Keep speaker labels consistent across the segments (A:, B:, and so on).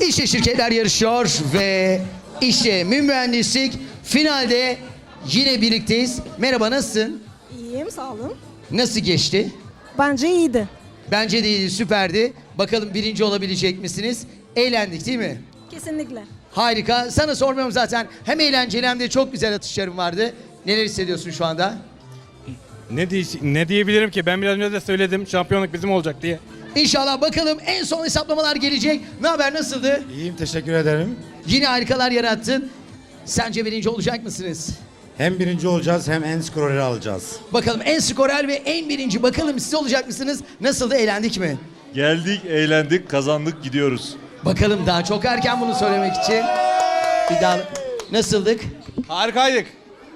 A: İşte şirketler yarışıyor ve işte mühendislik finalde yine birlikteyiz. Merhaba nasılsın?
B: İyiyim sağ olun.
A: Nasıl geçti?
B: Bence iyiydi.
A: Bence de iyiydi, süperdi. Bakalım birinci olabilecek misiniz? Eğlendik değil mi?
B: Kesinlikle.
A: Harika. Sana sormuyorum zaten. Hem eğlenceli hem de çok güzel atışlarım vardı. Neler hissediyorsun şu anda?
C: Ne, diye, ne diyebilirim ki? Ben biraz önce de söyledim şampiyonluk bizim olacak diye.
A: İnşallah bakalım en son hesaplamalar gelecek. Ne haber nasıldı?
D: İyiyim teşekkür ederim.
A: Yine harikalar yarattın. Sence birinci olacak mısınız?
D: Hem birinci olacağız hem en skoreri alacağız.
A: Bakalım en skorer ve en birinci. Bakalım siz olacak mısınız? Nasıldı eğlendik mi?
E: Geldik, eğlendik, kazandık, gidiyoruz.
A: Bakalım daha çok erken bunu söylemek için. Bir daha nasıldık?
C: Harikaydık.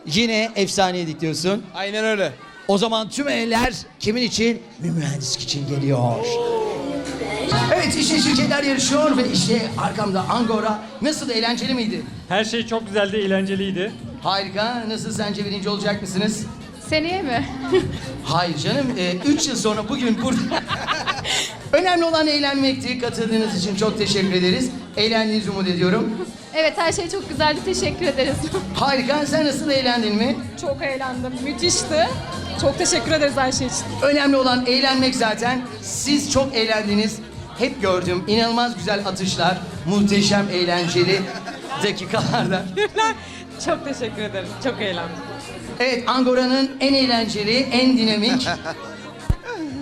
A: Yine efsaneydik diyorsun.
C: Aynen öyle.
A: O zaman tüm eller kimin için? Bir mühendislik için geliyor. Evet işte şirketler yarışıyor ve işte arkamda Angora. Nasıl eğlenceli miydi?
F: Her şey çok güzeldi, eğlenceliydi.
A: Harika. Nasıl sence birinci olacak mısınız?
G: Seneye mi?
A: Hayır canım. 3 yıl sonra bugün burada. Önemli olan eğlenmekti. Katıldığınız için çok teşekkür ederiz. Eğlendiğinizi umut ediyorum.
G: Evet her şey çok güzeldi. Teşekkür ederiz.
A: Harika. Sen nasıl eğlendin mi?
B: Çok eğlendim. Müthişti. Çok teşekkür ederiz her şey için.
A: Önemli olan eğlenmek zaten. Siz çok eğlendiniz. Hep gördüm. İnanılmaz güzel atışlar. Muhteşem eğlenceli dakikalarda.
B: Çok teşekkür ederim. Çok eğlendim.
A: Evet Angora'nın en eğlenceli, en dinamik,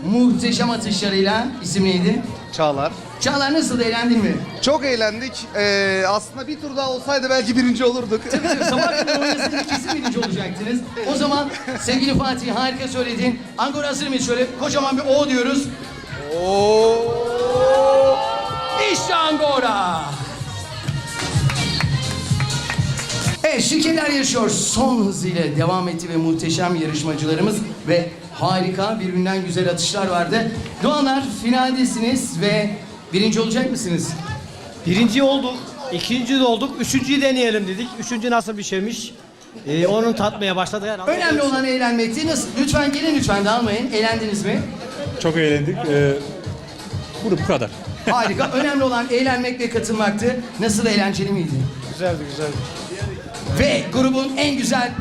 A: muhteşem atışlarıyla isim neydi?
H: Çağlar.
A: Çağlar nasıl eğlendin mi?
H: Çok eğlendik. Ee, aslında bir tur daha olsaydı belki birinci olurduk.
A: Sabah kadar oynasaydık kesin birinci olacaktınız. O zaman sevgili Fatih harika söyledin. Angora hazır mıyız? Şöyle kocaman bir O diyoruz. İşte Angora. Evet şirketler yarışıyor. Son hızıyla devam etti ve muhteşem yarışmacılarımız ve harika birbirinden güzel atışlar vardı. Doğanlar finaldesiniz ve birinci olacak mısınız?
I: Birinci olduk, ikinci de olduk, üçüncüyü deneyelim dedik. Üçüncü nasıl bir şeymiş? Ee, onun tatmaya başladı herhalde.
A: Önemli olan eğlenmekti. Nasıl? Lütfen gelin lütfen dağılmayın. Eğlendiniz mi?
C: Çok eğlendik. Ee, bu bu kadar.
A: Harika. Önemli olan eğlenmek ve katılmaktı. Nasıl eğlenceli miydi?
H: güzeldi güzeldi.
A: Ve grubun en güzel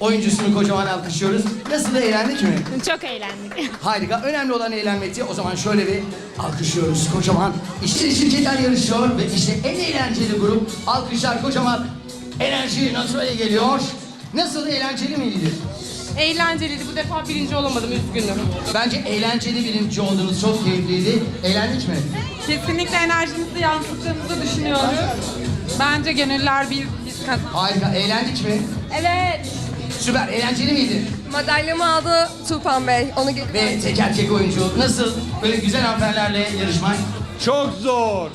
A: oyuncusunu kocaman alkışlıyoruz. Nasıl da eğlendik mi?
G: çok eğlendik.
A: Harika. Önemli olan eğlenmekti. O zaman şöyle bir alkışlıyoruz kocaman. İşte şirketler yarışıyor ve işte en eğlenceli grup. Alkışlar kocaman. Enerji Natural'e geliyor. Nasıl eğlenceli miydi?
B: Eğlenceliydi. Bu defa birinci olamadım. Üzgünüm.
A: Bence eğlenceli birinci oldunuz. Çok keyifliydi. Eğlendik mi?
B: Kesinlikle enerjimizi yansıttığımızı düşünüyoruz. Bence gönüller bir biz kaz-
A: Harika. Eğlendik mi?
G: Evet.
A: Süper. Eğlenceli miydi?
G: Madalyamı aldı Tufan Bey. Onu.
A: Ve tek erkek oyuncu. Nasıl? Böyle güzel hanımefendilerle yarışmak.
C: Çok zor.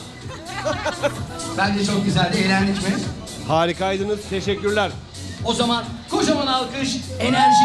A: Bence çok güzeldi. Eğlendik mi?
C: Harikaydınız. Teşekkürler.
A: O zaman kocaman alkış, enerji